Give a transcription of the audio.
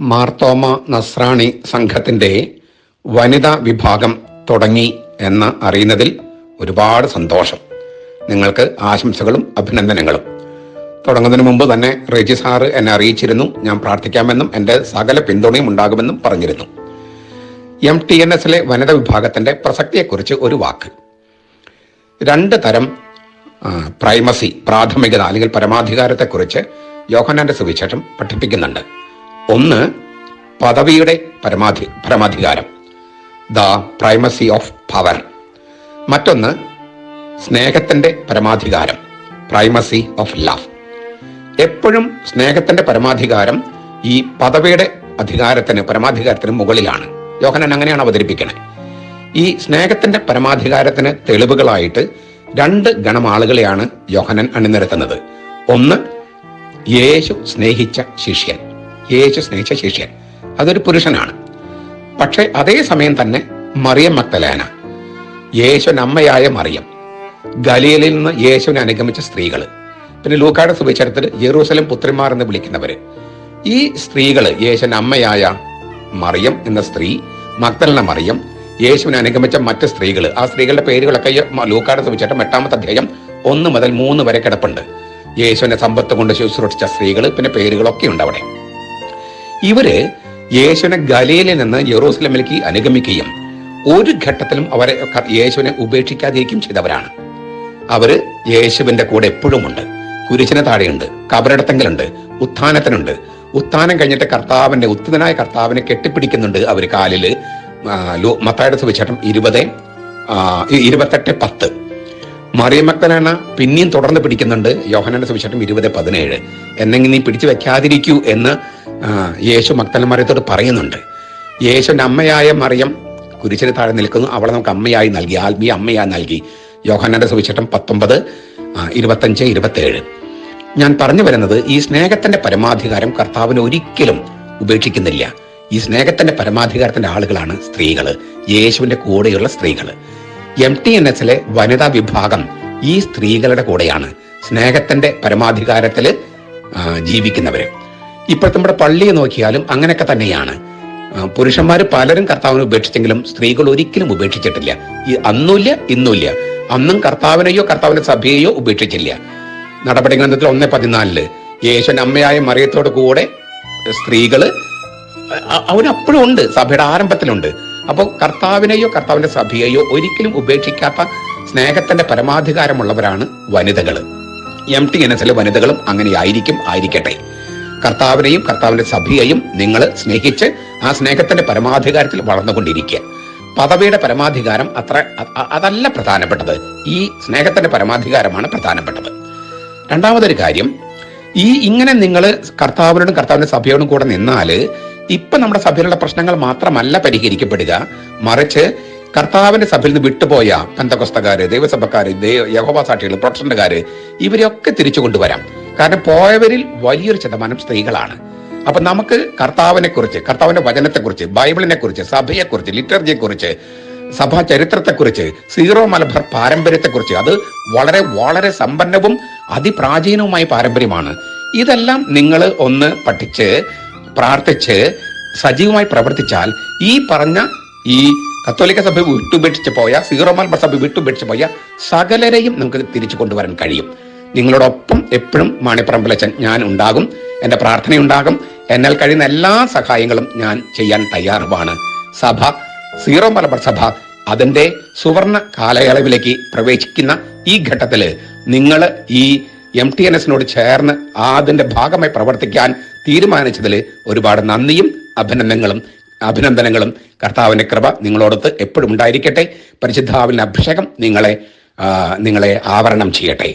മാർത്തോമ നസ്രാണി സംഘത്തിന്റെ വനിതാ വിഭാഗം തുടങ്ങി എന്ന് അറിയുന്നതിൽ ഒരുപാട് സന്തോഷം. നിങ്ങൾക്ക് ആശംസകളും അഭിനന്ദനങ്ങളും. തുടങ്ങുന്നതിന് മുമ്പ് തന്നെ റെജി സാറ് എന്നെ അറിയിച്ചിരുന്നു. ഞാൻ പ്രാർത്ഥിക്കാമെന്നും എന്റെ സകല പിന്തുണയും ഉണ്ടാകുമെന്നും പറഞ്ഞിരുന്നു. എം ടി എൻ എസിലെ വനിതാ വിഭാഗത്തിന്റെ പ്രസക്തിയെക്കുറിച്ച് ഒരു വാക്ക്. രണ്ട് തരം പ്രൈമസി പ്രാഥമികത അല്ലെങ്കിൽ പരമാധികാരത്തെക്കുറിച്ച് യോഹനാന്റെ സുവിശേഷം പഠിപ്പിക്കുന്നുണ്ട്. ഒന്ന് പദവിയുടെ പരമാധി പരമാധികാരം. The primacy of power. മറ്റൊന്ന് സ്നേഹത്തിന്റെ പരമാധികാരം. Primacy of love. എപ്പോഴും സ്നേഹത്തിന്റെ പരമാധികാരം ഈ പദവിയുടെ അധികാരത്തിന് പരമാധികാരത്തിന് മുകളിലാണ്. യോഹനൻ അങ്ങനെയാണ് അവതരിപ്പിക്കണേ. ഈ സ്നേഹത്തിന്റെ പരമാധികാരത്തിന് തെളിവുകളായിട്ട് രണ്ട് ഗണം ആളുകളെയാണ് യോഹനൻ അണിനിരത്തുന്നത്. ഒന്ന് യേശു സ്നേഹിച്ച ശിഷ്യൻ. യേശു സ്നേഹിച്ച ശിഷ്യൻ. അതൊരു പുരുഷനാണ്. പക്ഷേ അതേ സമയം തന്നെ മറിയം മക്തലേന യേശുവിന് അമ്മയായ മറിയം. ഗലീലിൽ നിന്ന് യേശുവിനെ അനുഗമിച്ച സ്ത്രീകൾ. പിന്നെ ലൂക്കാട് സുവിശേഷത്തിൽ ജെറൂസലം പുത്രിമാർ എന്ന് വിളിക്കുന്നവര് ഈ സ്ത്രീകൾ യേശുവിന് അമ്മയായ മറിയം എന്ന സ്ത്രീ മക്തലിന മറിയം യേശുവിനെ അനുഗമിച്ച മറ്റ് സ്ത്രീകൾ ആ സ്ത്രീകളുടെ പേരുകളൊക്കെ ലൂക്കാട് സുവിശേഷം എട്ടാമത്തെ അധ്യായം ഒന്ന് മുതൽ മൂന്ന് വരെ കിടപ്പുണ്ട്. യേശുവിനെ സമ്പത്ത് കൊണ്ട് ശുശ്രൂഷിച്ച സ്ത്രീകൾ പിന്നെ പേരുകളൊക്കെ ഉണ്ട് അവിടെ. ഇവർ യേശുവിനെ ഗലയിലിൽ നിന്ന് യെറൂസലമിലേക്ക് അനുഗമിക്കുകയും ഒരു ഘട്ടത്തിലും അവരെ യേശുവിനെ ഉപേക്ഷിക്കാതിരിക്കുകയും ചെയ്തവരാണ്. അവർ യേശുവിന്റെ കൂടെ എപ്പോഴും ഉണ്ട്. കുരിശിന് താഴെയുണ്ട് കബറടത്തെങ്കിലുണ്ട് ഉത്ഥാനത്തിനുണ്ട്. ഉത്ഥാനം കഴിഞ്ഞിട്ട് കർത്താവിന്റെ ഉത്തനായ കർത്താവിനെ കെട്ടിപ്പിടിക്കുന്നുണ്ട് അവർ കാലിൽ. മത്തായുടെ സുവിശേഷം ഇരുപത് ഇരുപത്തെട്ട് പത്ത്. മറിയമക്തനാണ് പിന്നെയും തുടർന്ന് പിടിക്കുന്നുണ്ട് യോഹനന്റെ സുവിശേഷം ഇരുപത് പതിനേഴ്. എന്നെങ്കിൽ നീ പിടിച്ചു വെക്കാതിരിക്കൂ എന്ന് യേശു മക്തല മറിയത്തോട് പറയുന്നുണ്ട്. യേശുവിന്റെ അമ്മയായ മറിയം കുരിശിന് താഴെ നിൽക്കുന്നു. അവളെ നമുക്ക് അമ്മയായി നൽകി ആത്മീയ അമ്മയായി നൽകി. യോഹനന്റെ സുവിശേഷം പത്തൊമ്പത് ഇരുപത്തഞ്ച് ഇരുപത്തേഴ്. ഞാൻ പറഞ്ഞു വരുന്നത് ഈ സ്നേഹത്തിന്റെ പരമാധികാരം കർത്താവിന് ഒരിക്കലും ഉപേക്ഷിക്കുന്നില്ല. ഈ സ്നേഹത്തിന്റെ പരമാധികാരത്തിന്റെ ആളുകളാണ് സ്ത്രീകൾ. യേശുവിന്റെ കൂടെയുള്ള സ്ത്രീകൾ. എം ടി എൻ എസിലെ വനിതാ വിഭാഗം ഈ സ്ത്രീകളുടെ കൂടെയാണ് സ്നേഹത്തിന്റെ പരമാധികാരത്തിൽ ജീവിക്കുന്നവര്. ഇപ്പോഴത്തെ നമ്മുടെ പള്ളിയെ നോക്കിയാലും അങ്ങനെയൊക്കെ തന്നെയാണ്. പുരുഷന്മാർ പലരും കർത്താവിനെ ഉപേക്ഷിച്ചെങ്കിലും സ്ത്രീകൾ ഒരിക്കലും ഉപേക്ഷിച്ചിട്ടില്ല. ഈ അന്നുമില്ല ഇന്നുമില്ല. അന്നും കർത്താവിനെയോ കർത്താവിന്റെ സഭയെയോ ഉപേക്ഷിച്ചില്ല. നടപടി ഗ്രന്ഥത്തിൽ ഒന്ന് പതിനാലിൽ യേശുവിന്റെ അമ്മയായ മറിയത്തോട് കൂടെ സ്ത്രീകൾ അവനപ്പോഴും ഉണ്ട് സഭയുടെ ആരംഭത്തിലുണ്ട്. അപ്പോൾ കർത്താവിനെയോ കർത്താവിന്റെ സഭയെയോ ഒരിക്കലും ഉപേക്ഷിക്കാത്ത സ്നേഹത്തിന്റെ പരമാധികാരമുള്ളവരാണ് വനിതകൾ എം ടി എൻ എസിലെ വനിതകളും അങ്ങനെ ആയിരിക്കും ആയിരിക്കട്ടെ. കർത്താവിനെയും കർത്താവിന്റെ സഭയെയും നിങ്ങൾ സ്നേഹിച്ച് ആ സ്നേഹത്തിന്റെ പരമാധികാരത്തിൽ വളർന്നുകൊണ്ടിരിക്കുക. പദവിയുടെ പരമാധികാരം അത്ര അതല്ല പ്രധാനപ്പെട്ടത്. ഈ സ്നേഹത്തിന്റെ പരമാധികാരമാണ് പ്രധാനപ്പെട്ടത്. രണ്ടാമതൊരു കാര്യം ഈ ഇങ്ങനെ നിങ്ങൾ കർത്താവിനോടും കർത്താവിന്റെ സഭയോടും കൂടെ നിന്നാൽ ഇപ്പൊ നമ്മുടെ സഭയിലുള്ള പ്രശ്നങ്ങൾ മാത്രമല്ല പരിഹരിക്കപ്പെടുക. മറിച്ച് കർത്താവിന്റെ സഭയിൽ നിന്ന് വിട്ടുപോയ പെന്തകൊസ്തക്കാര് ദൈവസഭക്കാര് യഹോബ സാക്ഷികൾ പ്രൊട്ടസ്റ്റന്റുകാര് ഇവരെയൊക്കെ തിരിച്ചു കൊണ്ടുവരാം. കാരണം പോയവരിൽ വലിയൊരു ശതമാനം സ്ത്രീകളാണ്. അപ്പൊ നമുക്ക് കർത്താവിനെ കുറിച്ച് കർത്താവിന്റെ വചനത്തെക്കുറിച്ച് ബൈബിളിനെ കുറിച്ച് സഭയെക്കുറിച്ച് ലിറ്റർജിയെ കുറിച്ച് സഭാ ചരിത്രത്തെക്കുറിച്ച് സീറോ മലബാർ പാരമ്പര്യത്തെക്കുറിച്ച് അത് വളരെ വളരെ സമ്പന്നവും അതിപ്രാചീനവുമായ പാരമ്പര്യമാണ്. ഇതെല്ലാം നിങ്ങൾ ഒന്ന് പഠിച്ച് പ്രാർത്ഥിച്ച് സജീവമായി പ്രവർത്തിച്ചാൽ ഈ പറഞ്ഞ ഈ കത്തോലിക്ക സഭ വിട്ടുപേക്ഷിച്ച് പോയ സീറോ മലബാർ സഭ വിട്ടുപേക്ഷിച്ച് പോയ സകലരെയും നമുക്ക് തിരിച്ചു കൊണ്ടുവരാൻ കഴിയും. നിങ്ങളോടൊപ്പം എപ്പോഴും മാണിപ്പറമ്പിലച്ചൻ ഞാൻ ഉണ്ടാകും. എന്റെ പ്രാർത്ഥനയുണ്ടാകും എന്നാൽ കഴിയുന്ന എല്ലാ സഹായങ്ങളും ഞാൻ ചെയ്യാൻ തയ്യാറുമാണ്. സഭ സീറോ മലബാർ സഭ അതിന്റെ സുവർണ കാലയളവിലേക്ക് പ്രവേശിക്കുന്ന ഈ ഘട്ടത്തിൽ നിങ്ങൾ ഈ എം ടി എൻ എസിനോട് ചേർന്ന് അതിന്റെ ഭാഗമായി പ്രവർത്തിക്കാൻ തീരുമാനിച്ചതിൽ ഒരുപാട് നന്ദിയും അഭിനന്ദനങ്ങളും അഭിനന്ദനങ്ങളും. കർത്താവിന്റെ കൃപ നിങ്ങളോടൊത്ത് എപ്പോഴും ഉണ്ടായിരിക്കട്ടെ. പരിശുദ്ധാവിന്റെ അഭിഷേകം നിങ്ങളെ നിങ്ങളെ ആവരണം ചെയ്യട്ടെ.